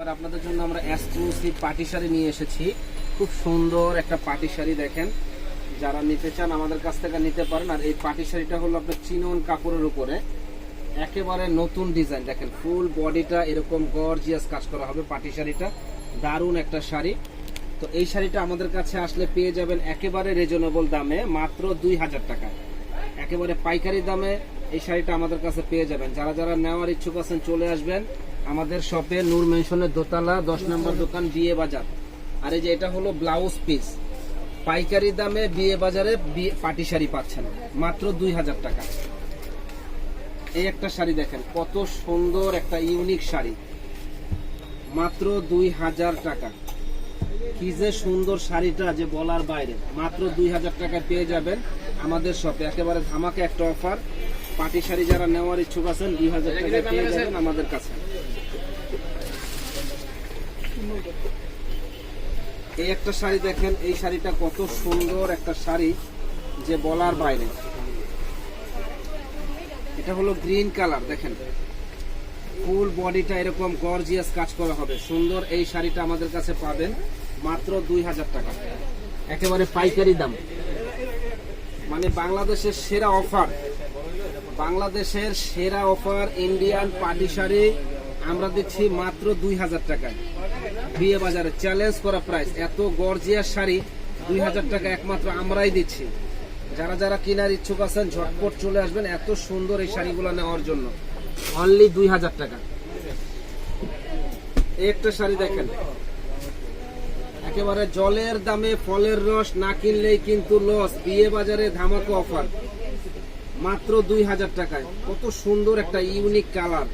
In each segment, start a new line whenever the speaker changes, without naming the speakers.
এবার আপনাদের জন্য আমরা এক্সক্লুসিভ পাটি শাড়ি নিয়ে এসেছি। খুব সুন্দর একটা পাটি শাড়ি দেখেন। যারা নিতে চান আমাদের কাছ থেকে নিতে পারেন। আর এই পাটি শাড়িটা হলো আপনার চিনন কাপড়ের উপরে। একেবারে নতুন ডিজাইন দেখেন ফুল বডিটা এরকম গর্জিয়াস কাজ করা হবে পাটি শাড়িটা। দারুণ একটা শাড়ি। তো এই শাড়িটা আমাদের কাছে আসলে পেয়ে যাবেন একেবারে রিজনেবল দামে, মাত্র দুই হাজার টাকায় একেবারে পাইকারি দামে এই শাড়িটা আমাদের কাছে পেয়ে যাবেন। যারা যারা নেওয়ার ইচ্ছুক আছেন চলে আসবেন। আমাদের শপে নূর মেনশনের দোতলা, দশ নম্বর দোকান, বিয়ে বাজার। আর এই যে এটা হলো ব্লাউজ পিস। পাইকারি দামে বিয়ে বাজারে পাটি শাড়ি পাচ্ছেন। মাত্র দুই হাজার টাকা। এই একটা শাড়ি দেখেন, কত সুন্দর একটা ইউনিক শাড়ি। মাত্র দুই হাজার টাকা। কি যে সুন্দর শাড়িটা যে বলার বাইরে। মাত্র দুই হাজার টাকায় পেয়ে যাবেন আমাদের শপে। একেবারে ধামাকে একটা অফার। পাটি শাড়ি যারা নেওয়ার ইচ্ছুক আছেন, দুই হাজার টাকায় পেয়ে যাবেন আমাদের কাছে। এই একটা শাড়ি দেখেন, এই শাড়িটা কত সুন্দর একটা শাড়ি, যে বলার বাইরে। এটা হলো গ্রিন কালার, দেখেন। ফুল বডিটা এরকম গর্জিয়াস কাজ করা হবে। সুন্দর এই শাড়িটা আমাদের কাছে পাবেন, মাত্র দুই হাজার টাকা। একেবারে পাইকারি দাম। মানে বাংলাদেশের সেরা অফার। বাংলাদেশের সেরা অফার ইন্ডিয়ান পাটি শাড়ি আমরা দিচ্ছি মাত্র দুই হাজার টাকায়। বিয়ে বাজারে চ্যালেঞ্জ করা প্রাইস এত গর্জিয়ার শাড়ি, দুই হাজার টাকা একমাত্র আমরাই দিচ্ছি। যারা যারা কেনার ইচ্ছুক আছেন, ঝটপট চলে আসবেন এত সুন্দর এই শাড়িগুলো নেওয়ার জন্য। অনলি দুই হাজার টাকা। একটা শাড়ি দেখেন। একেবারে জলের দামে ফলের রস না কিনলেই কিন্তু লস বিয়ে বাজারে ধামাকা অফার মাত্র দুই হাজার টাকায়। কত সুন্দর একটা ইউনিক কালার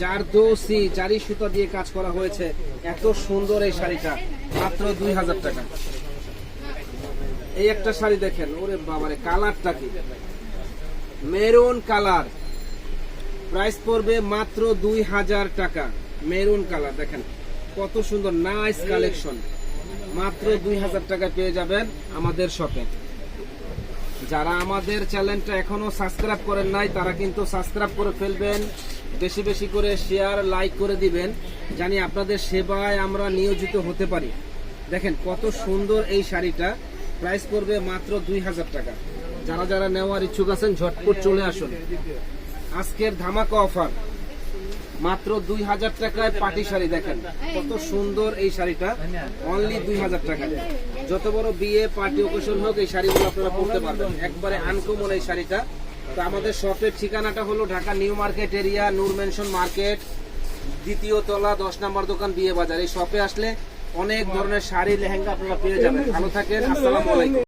চার দোষি চারি সুতা দিয়ে কাজ করা হয়েছে, এত সুন্দর এই শাড়িটা, মাত্র দুই হাজার টাকা। এই একটা শাড়ি দেখেন, ওরে বাবারে কালারটা কি? মেরুন কালার প্রাইস পড়বে মাত্র দুই হাজার টাকা। মেরুন কালার দেখেন, কত সুন্দর নাইস কালেকশন মাত্র দুই হাজার টাকা পেয়ে যাবেন আমাদের শপে যারা আমাদের চ্যানেলটা এখনও সাবস্ক্রাইব করেন নাই, তারা কিন্তু সাবস্ক্রাইব করে ফেলবেন, বেশি বেশি করে শেয়ার লাইক করে দিবেন, জানি আপনাদের সেবায় আমরা নিয়োজিত হতে পারি। দেখেন কত সুন্দর এই শাড়িটা প্রাইস করবে মাত্র দুই হাজার টাকা। যারা যারা নেওয়ার ইচ্ছুক আছেন, ঝটপট চলে আসুন। আজকের ধামাকা অফার মাত্র দুই হাজার টাকায় পাটি শাড়ি দেখেন। কত সুন্দর এই শাড়িটা। অনলি দুই হাজার টাকায় যত বড় বিয়ে, পার্টি ওকেশন হোক, এই শাড়িগুলো আপনারা পরতে পারবেন। একবারে আনকমন এই শাড়িটা। তো আমাদের শপের ঠিকানাটা হলো Dhaka new market area, Noor mansion market, দ্বিতীয় তলা, দশ নম্বর দোকান, বিয়ে বাজার। এই শপে আসলে অনেক ধরনের শাড়ি, লেহেঙ্গা আপনারা পেয়ে যাবেন। ভালো থাকেন, আসসালামু আলাইকুম।